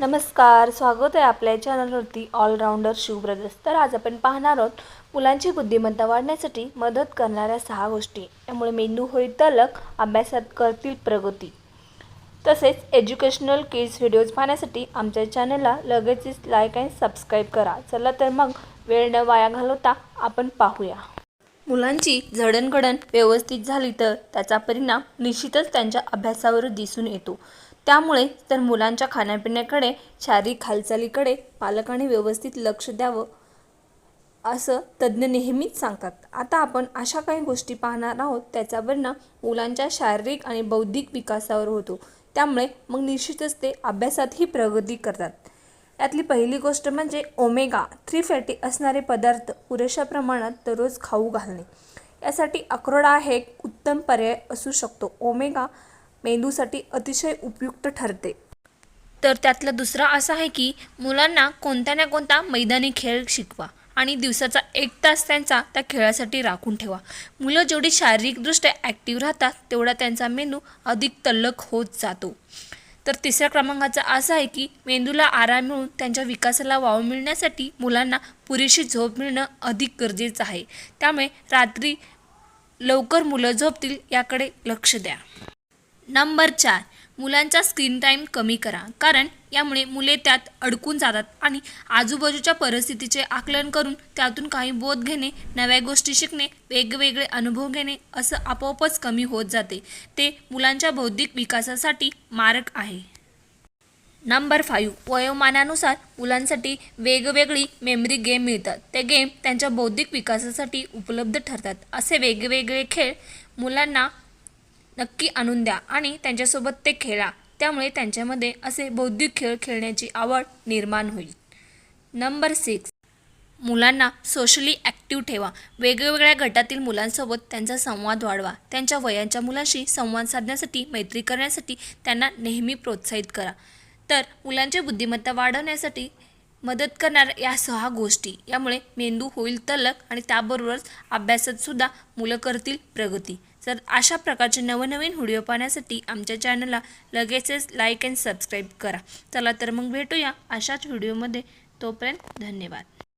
नमस्कार स्वागत आहे आपल्या चॅनलवरती ऑलराऊंडर शिव ब्रदर्स तर आज आपण पाहणार आहोत मुलांची बुद्धिमत्ता वाढण्यासाठी मदत करणाऱ्या सहा गोष्टी. यामुळे मेंदू होईल तलक अभ्यासात करतील प्रगती. तसेच एज्युकेशनल किड्स व्हिडिओज पाहण्यासाठी आमच्या चॅनलला लगेचच लाईक आणि सबस्क्राईब करा. चला तर मग वेळ न वाया घालवता आपण पाहूया. मुलांची जडणघडण व्यवस्थित झाली तर त्याचा परिणाम निश्चितच त्यांच्या अभ्यासावर दिसून येतो. त्यामुळे तर मुलांच्या खाण्यापिण्याकडे शारीरिक हालचालीकडे पालकांनी व्यवस्थित लक्ष द्यावं असं तज्ज्ञ नेहमीच सांगतात. आता आपण अशा काही गोष्टी पाहणार आहोत त्याचा परिणाम मुलांच्या शारीरिक आणि बौद्धिक विकासावर होतो. त्यामुळे मग निश्चितच ते अभ्यासातही प्रगती करतात. यातली पहिली गोष्ट म्हणजे ओमेगा थ्री फॅटी असणारे पदार्थ पुरेशा प्रमाणात दररोज खाऊ घालणे. यासाठी अक्रोडा हे एक उत्तम पर्याय असू शकतो. ओमेगा मेंदूसाठी अतिशय उपयुक्त ठरते. तर त्यातला दुसरा असा आहे की मुलांना कोणत्या ना कोणता मैदानी खेळ शिकवा आणि दिवसाचा एक तास त्यांचा त्या खेळासाठी राखून ठेवा. मुलं जेवढी शारीरिकदृष्ट्या ॲक्टिव्ह राहतात तेवढा त्यांचा मेंदू अधिक तल्लख होत जातो. तर तिसऱ्या क्रमांकाचा असा आहे की मेंदूला आराम मिळून त्यांच्या विकासाला वाव मिळण्यासाठी मुलांना पुरेशी झोप मिळणं अधिक गरजेचं आहे. त्यामुळे रात्री लवकर मुलं झोपतील याकडे लक्ष द्या. नंबर चार मुलांचा स्क्रीन टाईम कमी करा. कारण यामुळे मुले त्यात अडकून जातात आणि आजूबाजूच्या परिस्थितीचे आकलन करून त्यातून काही बोध घेणे नव्या गोष्टी शिकणे वेगवेगळे अनुभव घेणे असं आपोआपच कमी होत जाते. ते मुलांच्या बौद्धिक विकासासाठी मारक आहे. नंबर फाईव्ह वयोमानानुसार मुलांसाठी वेगवेगळी मेमरी गेम मिळतात. ते गेम त्यांच्या बौद्धिक विकासासाठी उपलब्ध ठरतात. असे वेगवेगळे खेळ मुलांना नक्की आणून द्या आणि त्यांच्यासोबत ते खेळा. त्यामुळे त्यांच्यामध्ये असे बौद्धिक खेळ खेळण्याची आवड निर्माण होईल. Number six. मुलांना सोशली ॲक्टिव्ह ठेवा. वेगवेगळ्या गटातील मुलांसोबत त्यांचा संवाद वाढवा. त्यांच्या वयांच्या मुलांशी संवाद साधण्यासाठी मैत्री करण्यासाठी त्यांना नेहमी प्रोत्साहित करा. तर मुलांची बुद्धिमत्ता वाढवण्यासाठी मदत करणाऱ्या या सहा गोष्टी. यामुळे मेंदू होईल तलक आणि त्याबरोबरच अभ्यासात सुद्धा मुलं करतील प्रगती. जर अशा प्रकारचे नवनवीन व्हिडिओ पाहण्यासाठी आमच्या चॅनलला लगेचच लाईक अँड सबस्क्राईब करा. चला तर मग भेटूया अशाच व्हिडिओमध्ये. तोपर्यंत धन्यवाद.